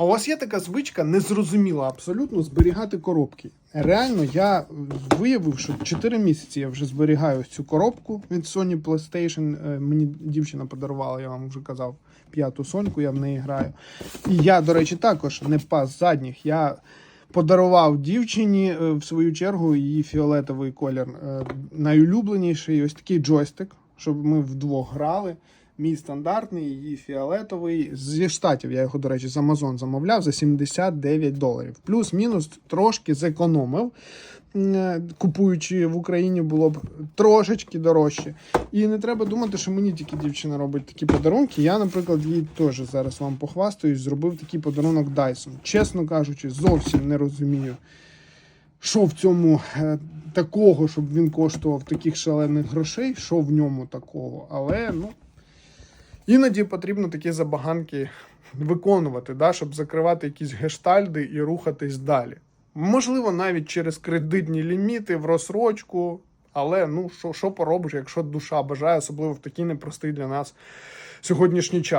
А у вас є така звичка незрозуміла абсолютно зберігати коробки. Реально, я виявив, що 4 місяці я вже зберігаю цю коробку від Sony PlayStation. Е, Мені дівчина подарувала, я вам вже казав, п'яту соньку, я в неї граю. І я, до речі, також не пас задніх. Я подарував дівчині е, в свою чергу її фіолетовий колір. е, Найулюбленіший ось такий джойстик, щоб ми вдвох грали. Мій стандартний, її фіолетовий. Зі штатів я його, до речі, з Amazon замовляв за 79 доларів. Плюс-мінус трошки зекономив. Е, Купуючи в Україні було б трошечки дорожче. І не треба думати, що мені тільки дівчина робить такі подарунки. Я, наприклад, їй теж зараз вам похвастаюсь, зробив такий подарунок Dyson. Чесно кажучи, зовсім не розумію, що в цьому е, такого, щоб він коштував таких шалених грошей, що в ньому такого. Але ну. Іноді потрібно такі забаганки виконувати, да, щоб закривати якісь гештальди і рухатись далі. Можливо, навіть через кредитні ліміти в розсрочку, але ну що, що поробиш, якщо душа бажає, особливо в такий непростий для нас сьогоднішній час.